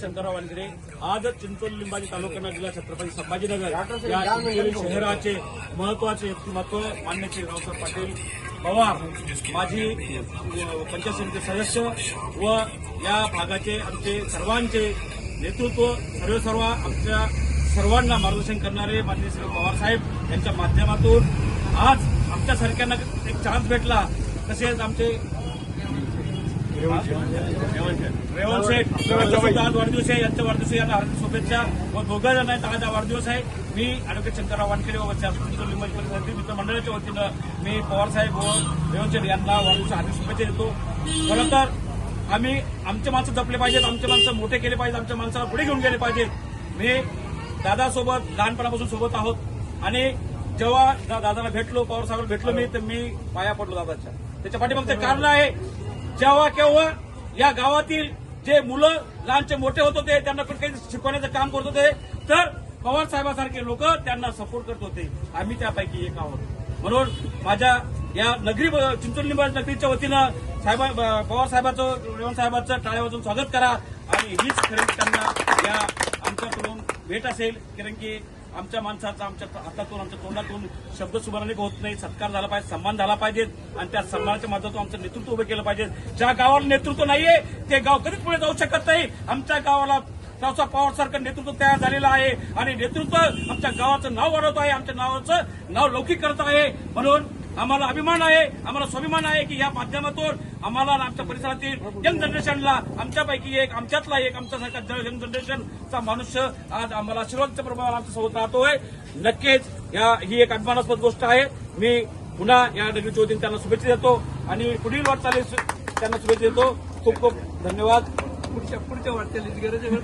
शंकरराव वानखेडे आज चिंचोली लिंबाजी तालुक्यानं जिल्हा छत्रपती संभाजीनगर या चिंचोली शहराचे महत्त्वाचे व्यक्तिमत्व मान्य श्री रावसाहेब पाटील पवार माजी पंचायत समिती सदस्य व या भागाचे आमचे सर्वांचे नेतृत्व सर्व सर्व आमच्या सर्वांना मार्गदर्शन करणारे माननीय श्री पवार साहेब यांच्या माध्यमातून आज आमच्यासारख्यांना एक चान्स भेटला. तसेच आमचे रेवण शेठ यांचा आज वाढदिवस आहे. यांच्या वाढदिवस यांना हार्दिक शुभेच्छा. व दोघं जण आहेत. आज वाढदिवस आहे. मी अॅडव्होकेट शंकरराव वानखेडे व लिंबाजी परिषद मित्रमंडळाच्या वतीनं मी पवारसाहेब व रेवण शेठ यांना वाढदिवस हार्दिक शुभेच्छा देतो. खरं तर आम्ही आमचे माणसं जपले पाहिजेत. आमचे माणसं मोठे केले पाहिजेत. आमच्या माणसाला पुढे घेऊन गेले पाहिजेत. मी दादासोबत लहानपणापासून सोबत आहोत. आणि जेव्हा दादाला भेटलो पवार साहेब भेटलो मी तर मी पाया पडलो दादाच्या. त्याच्या पाठीमागचं कारण आहे जेव्हा केव्हा या गावातील जे मुलं लहानचे मोठे होत होते त्यांना कुठे काही शिकवण्याचं काम करत होते तर पवार साहेबासारखे लोक त्यांना सपोर्ट करत होते. आम्ही त्यापैकी एक आहोत. म्हणून माझ्या या नगरी चिंचोली नगरीच्या वतीनं साहेब पवार साहेबाचं रेवण साहेबांचं टाळ्या वाजून स्वागत करा. आणि हीच खरेदी त्यांना या आमच्याकडून भेट असेल कारण की आमच्या माणसाचा आमच्या हातातून आमच्या तोंडातून शब्द सुधारणे होत नाही सत्कार झाला पाहिजे सन्मान झाला पाहिजे आणि त्या सन्मानाच्या माध्यमातून आमचं नेतृत्व उभं केलं पाहिजे. ज्या गावाला नेतृत्व नाहीये ते गाव कधीच पुढे जाऊ शकत नाही. आमच्या गावाला रावसाहेब पवार सारखं नेतृत्व तयार झालेलं आहे आणि नेतृत्व आमच्या गावाचं नाव वाढवत आहे आमच्या नावाचं नाव लौकिक करत आहे. म्हणून आम्हाला अभिमान आहे आम्हाला स्वाभिमान आहे की या माध्यमातून आम्हाला आमच्या परिसरातील यंग जनरेशनला आमच्यापैकी एक आमच्यातला एक आमच्यासारखा यंग जनरेशनचा मनुष्य आज आम्हाला आशीर्वादच्या प्रभावाला आमच्यासोबत राहतोय. नक्कीच या ही एक अभिमानास्पद गोष्ट आहे. मी पुन्हा या नगरीच्या वतीने त्यांना शुभेच्छा देतो. आणि पुढील वाटचाली त्यांना शुभेच्छा देतो. खूप खूप धन्यवाद. पुढच्या पुढच्या वाटचालीची गरज आहे.